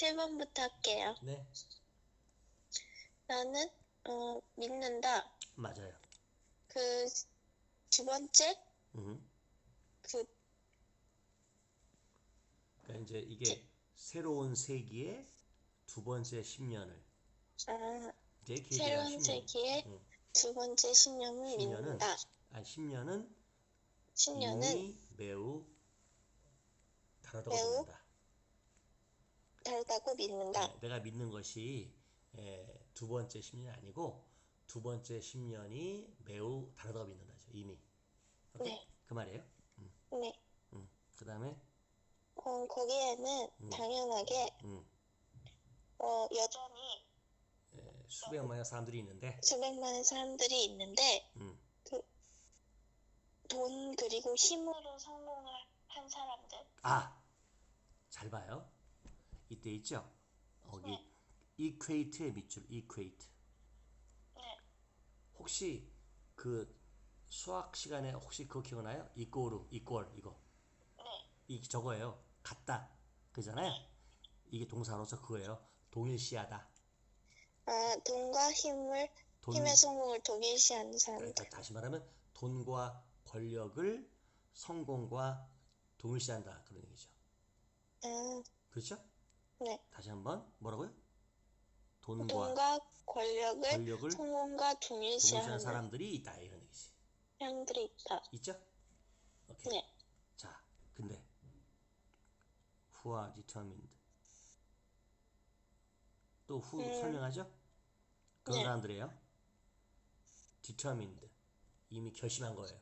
7번부터 할게요. 네, 나는 어, 믿는다. 맞아요. 그 두 번째 음. 그 그러니까 이제 이게 새로운 세기의 두 번째 10년을 아, 이제 새로운 10년. 세기의 응. 두 번째 신념을 10년은 믿는다. 아 10년은 신년은 이미 매우 다르다고 믿는다. 다르다고 믿는다. 네, 내가 믿는 것이 에, 두 번째 10년이 아니고 두 번째 10년이 매우 다르다고 믿는다죠. 이미. 오케이? 네. 그 말이에요. 네. 음. 그 다음에 어, 거기에는 음. 당연하게 음, 어, 여전히 에, 수백만의 사람들이 있는데 수백만의 사람들이 있는데 음, 돈 그리고 힘으로 성공을 한 사람들. 아, 잘 봐요. 이때 있죠. 거기 네. equate의 밑줄 equate. 네. 혹시 그 수학 시간에 혹시 그거 기억나요? equal, equal 이거. 네. 이 저거예요. 같다. 그잖아요. 이게 동사로서 그거예요. 동일시하다. 아, 돈과 힘을 돈, 힘의 성공을 동일시하는 사람들. 그러니까 다시 말하면 돈과 권력을 성공과 동일시한다 그런 얘기죠. 아, 그렇죠? 네. 다시 한번 뭐라고요? 돈과 돈과 권력을 권력을 성공과 동일시하는 사람들이 있다 이런 얘기지. 사람들이 있다. 있죠? 오케이. 네. 자, 근데 are determined 또 who 음. 설명하죠? 그런 네. 사람들이에요. determined 이미 결심한 거예요.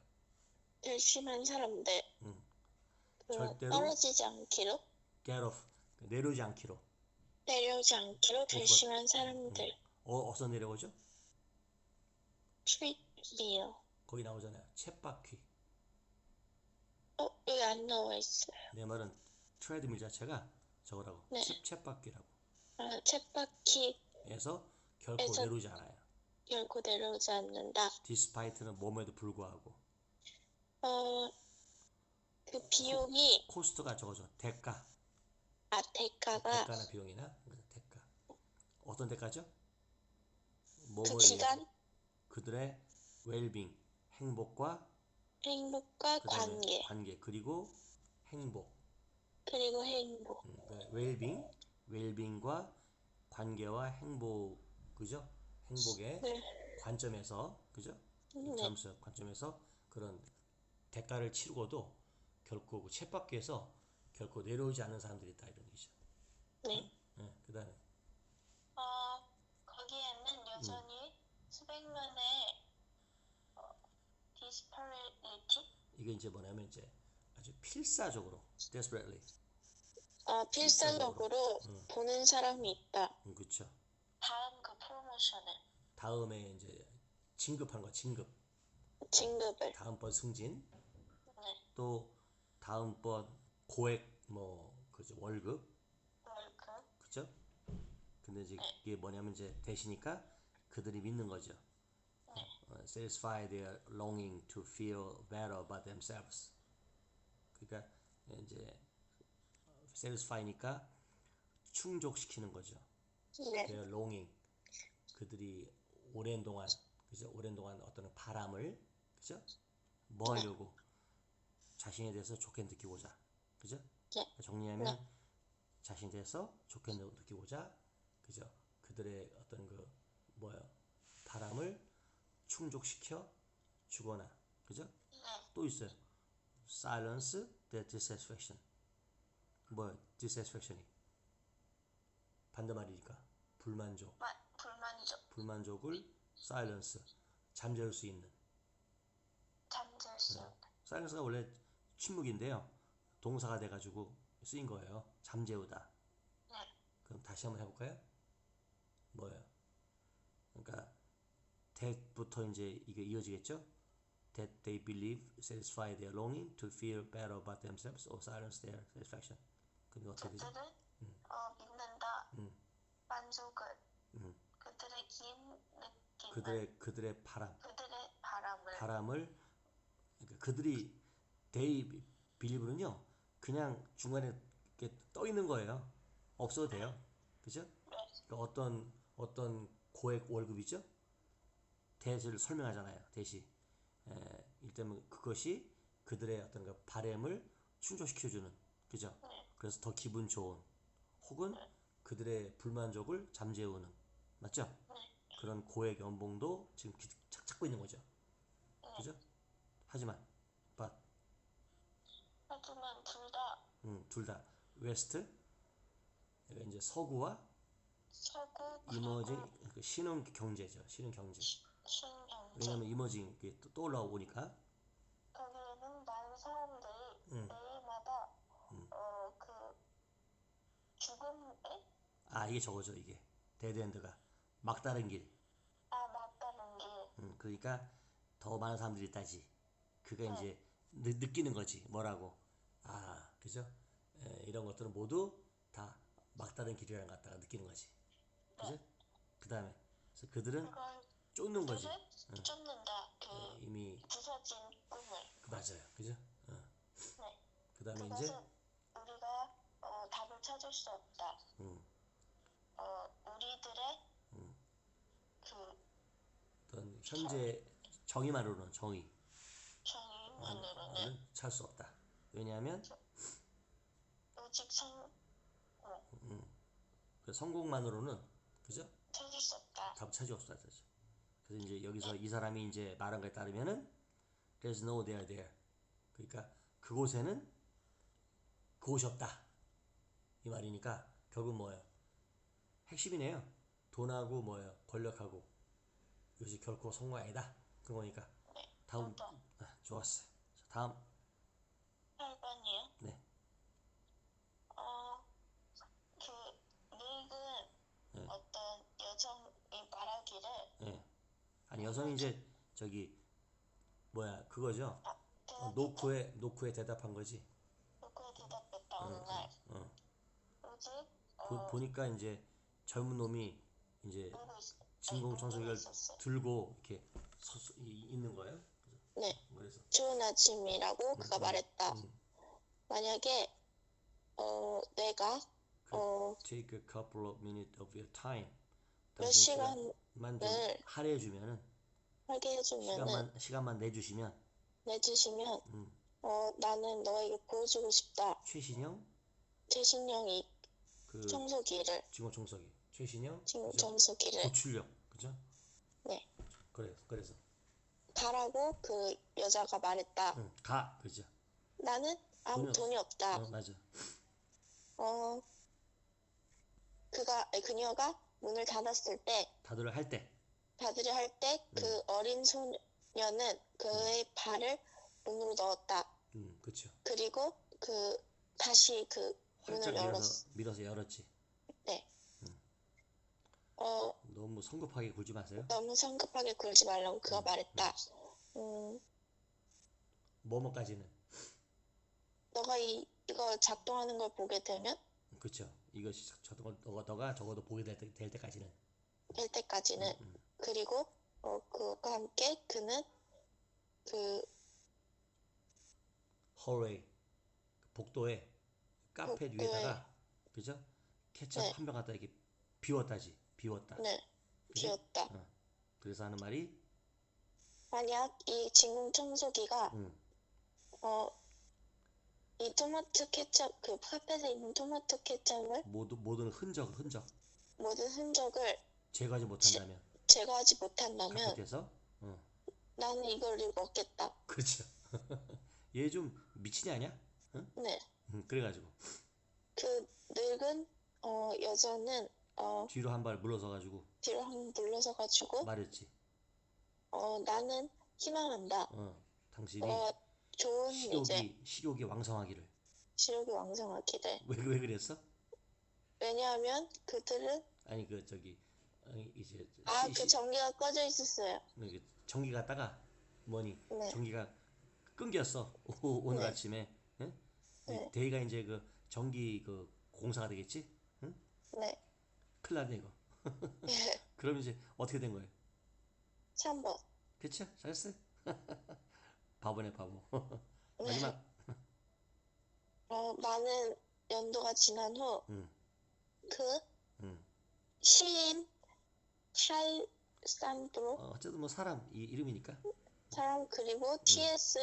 열심한 사람들. 음. 그 절대로 떨어지지 않기로 get off 내려오지 않기로. 내려오지 않기로 결심한 사람들. 어, 어디서 내려오죠? 트리비어. 거기 나오잖아요. 쳇바퀴. 어, 여기 안 나와 있어요. 내 말은 트레드밀 자체가 저거라고. 네. 쳇, 쳇바퀴라고. 아, 쳇바퀴 해서 결코 에서- 내려오지 않아요. 열고 내려오지 않는다. despite는 몸에도 불구하고. 어, 그 비용이, 코 스트가 저거죠. 대가. 아, 대가가 대가나 비용이나 그래서 대가. 어떤 대가죠? 그 몸을 기간, 그들의 웰빙, 행복과 행복과 관계, 관계 그리고 행복. 그리고 행복. 음, 그 웰빙, 웰빙과 관계와 행복, 그죠? 행복의 네. 관점에서, 그죠? 네. 점수 관점에서 그런 대가를 치르고도 결코 그 쳇바퀴에서 결코 내려오지 않는 사람들이 있다 이런. 네. 네, 그다음에 어, 거기에는 여전히 수백만의 어, disparity, 이게 이제 뭐냐면 이제 아주 필사적으로 desperately, 어, 필사적으로 음. 보는 사람이 있다. 음, 그렇죠. 다음 그 프로모션을, 다음에 이제 진급하는 거 진급, 진급을. 다음번 승진, 네. 또 다음번 고액 뭐 그죠 월급. 근데 이제 이게 뭐냐면 이제 대시니까 그들이 믿는 거죠. 어, satisfy their longing to feel better about themselves. 그러니까 이제 satisfy니까 충족시키는 거죠. 네. their longing 그들이 오랜 동안 그죠? 오랜 동안 어떤 바람을 그죠? 뭐 하려고 자신에 대해서 좋게 느끼고자 그죠? 네. 정리하면 자신에 대해서 좋게 느끼고자 그죠? 그들의 어떤 그 뭐야 바람을 충족시켜 주거나 그죠? 또 있어요. silence their dissatisfaction 뭐야 dissatisfaction이 반대말이니까 불만족 마, 불만족. 불만족을 silence 잠재울 수 있는 잠들 수 없는. silence가 원래 침묵인데요 동사가 돼가지고 쓰인 거예요 잠재우다 네. 그럼 다시 한번 해볼까요? 뭐예요? 그러니까 that부터 이제 이게 이어지겠죠? that they believe satisfy their longing to feel better about themselves or silence their satisfaction 그게 어떻게 되죠? 그들은 어, 믿는다. 음. 만족을. 음. 그들의 긴 느낌을. 그들의 그들의 바람 그들의 바람을. 바람을 그러니까 그들이 they believe는요 그냥 중간에 이렇게 떠 있는 거예요 없어도 돼요. 그죠? 그러니까 어떤 어떤 고액 월급이죠? 대를 설명하잖아요. 대시. 에, 일단 그것이 그들의 어떤 그 바램을 충족시켜주는 그죠? 그래서 더 기분 좋은 혹은 그들의 불만족을 잠재우는 맞죠? 그런 고액 연봉도 지금 기- 찾- 찾고 있는 거죠. 그죠? 하지만 but 하지만 둘다 음, 둘다 웨스트 여기가 이제 서구와 서구 이머징 그 신흥 경제죠. 신흥 경제. 신경제 왜냐면 이머징 그게 또 떠올라오니까 거기에는 많은 사람들이 음. 매일마다 어그 죽음에 아 이게 저거죠 이게 데드엔드가 막다른 길. 아 맞다는 게 음, 그러니까 더 많은 사람들이 있다지. 그게 이제 느, 느끼는 거지. 뭐라고? 아, 그죠? 에, 이런 것들은 모두 다 막다른 길이라는 것 갖다가 느끼는 거지. 그죠? 그 다음에 그래서 그들은 쫓는 거지. 꿈을 쫓는다 그 어, 이미 부서진 꿈을 그 맞아요. 그죠? 어. 네 그 다음에 이제 우리가 어, 답을 찾을 수 없다 음, 어 우리들의 그 어떤 현재 정의만으로는 정의 정의만으로는 찾을 수 없다. 왜냐하면 오직 성 어, 그 성공만으로는 그죠? 찾을 수 없다 답 찾을 수 없다. 그래서 이제 여기서 이 사람이 이제 말한 거에 따르면은 there's no there there. 그러니까 그곳에는 그곳이 없다. 이 말이니까 결국 뭐예요? 핵심이네요. 돈하고 뭐예요? 권력하고 이것이 결코 성공 아니다. 그런 거니까. 다음 또. 아, 좋았어요. 자, 다음 8번이요 네. 어그 늙은 네. 어떤 여성이 말하기를 예. 아니 여성이 이제 저기 뭐야 그거죠. 아, 어, 그 노크에 노크에 대답한 거지. 그에 대답했다 어느 날 어. 오직 보, 어 보 니까 이제 젊은 놈이 이제 진공 청소기를. 들고 이렇게 서, 서- 이- 있는 거예요. 네 그래서 좋은 아침이라고 그가 말했다 음. 만약에 어 내가 어 take a couple of minutes of your time. 몇 시간을 할애해 주면은 하게 해주면은 시간만 시간만 내주시면. 내주시면 음. 어 나는 너에게 보여주고 싶다. 최신형? 최신형이 그 청소기를. 진공 청소기. 최신형? 지금 그죠? 청소기를. 고출력 그죠? 네. 그래 그래서. 가라고 그 여자가 말했다. 응, 가. 그죠? 나는 아무 돈이 없- 돈이 없다. 어, 맞아. 어 그가 아니, 그녀가 문을 닫았을 때 다들 할 때. 닫으려 할때그 음. 어린 소녀는 그의 발을 문으로 넣었다 음, 그렇죠. 그리고 그 다시 그 활짝 문을 열었어 밀어서 밀어서 열었지. 네. 어 너무 성급하게 굴지 마세요. 너무 성급하게 굴지 말라고 그가 음, 말했다 음 뭐뭐까지는 너가 이 이거 작동하는 걸 보게 되면 그렇죠. 이것이 저 너가 너가 적어도 보게 될, 때, 될 때까지는 될 때까지는 음. 그리고 어 그와 함께 그는 그 허웨이 복도에 카페 복도에. 위에다가 그죠? 케첩 네. 한병 갖다 이렇게 비웠다지. 비웠다. 네, 그지? 비었다. 어. 그래서 하는 말이 만약 이 진공 청소기가 음, 어이 토마토 케첩 그 카펫에 있는 토마토 케첩을 모두 모든 흔적 흔적 모든 흔적을 제거하지 못한다면 제거하지 못한다면 카페에서 어. 나는 이걸 먹겠다. 그렇죠. 얘 좀 미친이 아니야? 응? 네, 음, 그래가지고 그 늙은 어 여자는 어 뒤로 한 발 물러서 가지고 뒤로 한번 물러서 가지고 말했지. 어 나는 희망한다. 어, 당신이 어 좋은 이제 식욕이 식욕이 왕성하기를. 시력이 왕성하기를. 왜 왜 그랬어? 왜냐하면 그들은 아니 그 저기 어, 이제 아 시- 그 시- 전기가 꺼져 있었어요. 이게 전기 갔다가 뭐니 네. 전기가 끊겼어 오, 오늘 네. 아침에 응? 네. 대기가 이제 그 전기 그 공사가 되겠지 응? 네, 큰일 났네 이거 그럼 이제 어떻게 된 거예요 3번. 그쵸 잘했어요 바보네 바보 네. 마지막 어 많은 연도가 지난 후 응. 그 음. 시인 칼산드로 어, 어쨌든 뭐 사람 이 이름이니까 사람 그리고 T.S.